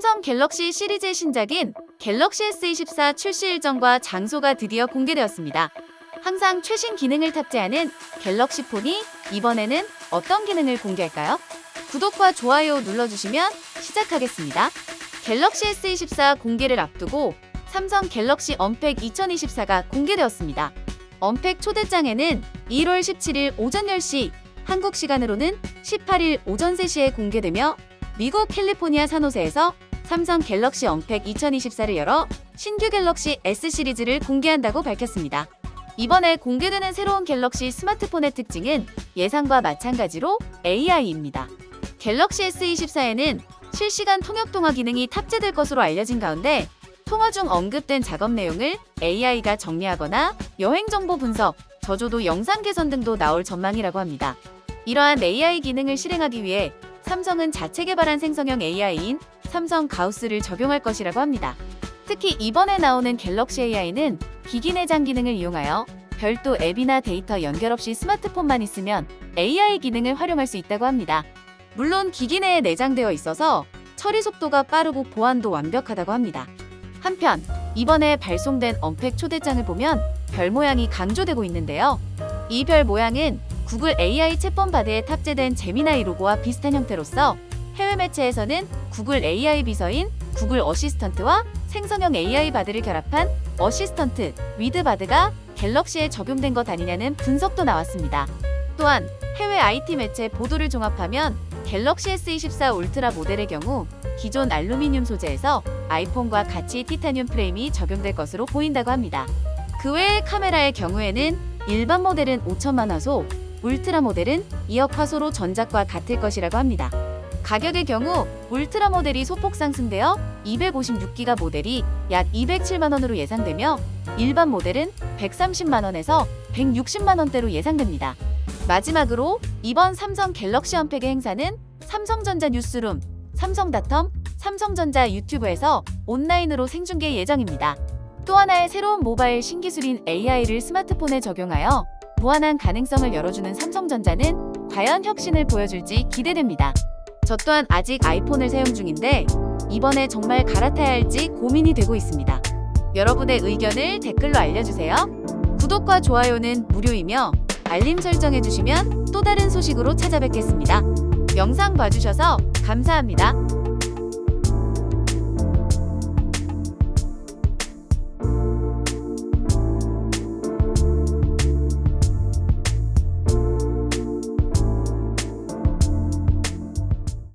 삼성 갤럭시 시리즈의 신작인 갤럭시 S24 출시 일정과 장소가 드디어 공개되었습니다. 항상 최신 기능을 탑재하는 갤럭시 폰이 이번에는 어떤 기능을 공개할까요? 구독과 좋아요 눌러주시면 시작하겠습니다. 갤럭시 S24 공개를 앞두고 삼성 갤럭시 언팩 2024가 공개되었습니다. 언팩 초대장에는 1월 17일 오전 10시, 한국 시간으로는 18일 오전 3시에 공개되며 미국 캘리포니아 산호세에서 삼성 갤럭시 언팩 2024를 열어 신규 갤럭시 S 시리즈를 공개한다고 밝혔습니다. 이번에 공개되는 새로운 갤럭시 스마트폰의 특징은 예상과 마찬가지로 AI입니다. 갤럭시 S24에는 실시간 통역 통화 기능이 탑재될 것으로 알려진 가운데 통화 중 언급된 작업 내용을 AI가 정리하거나 여행 정보 분석, 저조도 영상 개선 등도 나올 전망이라고 합니다. 이러한 AI 기능을 실행하기 위해 삼성은 자체 개발한 생성형 AI인 삼성 가우스를 적용할 것이라고 합니다. 특히 이번에 나오는 갤럭시 AI는 기기 내장 기능을 이용하여 별도 앱이나 데이터 연결 없이 스마트폰만 있으면 AI 기능을 활용할 수 있다고 합니다. 물론 기기 내에 내장되어 있어서 처리 속도가 빠르고 보안도 완벽하다고 합니다. 한편 이번에 발송된 언팩 초대장을 보면 별 모양이 강조되고 있는데요. 이 별 모양은 구글 AI 챗본 바드에 탑재된 제미나이 로고와 비슷한 형태로서 해외 매체에서는 구글 AI 비서인 구글 어시스턴트와 생성형 AI 바드를 결합한 어시스턴트 위드 바드가 갤럭시에 적용된 것 아니냐는 분석도 나왔습니다. 또한 해외 IT 매체 보도를 종합하면 갤럭시 S24 울트라 모델의 경우 기존 알루미늄 소재에서 아이폰과 같이 티타늄 프레임이 적용될 것으로 보인다고 합니다. 그 외의 카메라의 경우에는 일반 모델은 5천만 화소, 울트라 모델은 2억 화소로 전작과 같을 것이라고 합니다. 가격의 경우 울트라 모델이 소폭 상승되어 256기가 모델이 약 207만 원으로 예상되며 일반 모델은 130만 원에서 160만 원대로 예상됩니다. 마지막으로 이번 삼성 갤럭시 언팩의 행사는 삼성전자 뉴스룸, 삼성닷컴, 삼성전자 유튜브에서 온라인으로 생중계 예정입니다. 또 하나의 새로운 모바일 신기술인 AI를 스마트폰에 적용하여 무한한 가능성을 열어주는 삼성전자는 과연 혁신을 보여줄지 기대됩니다. 저 또한 아직 아이폰을 사용 중인데 이번에 정말 갈아타야 할지 고민이 되고 있습니다. 여러분의 의견을 댓글로 알려주세요. 구독과 좋아요는 무료이며 알림 설정해 주시면 또 다른 소식으로 찾아뵙겠습니다. 영상 봐주셔서 감사합니다.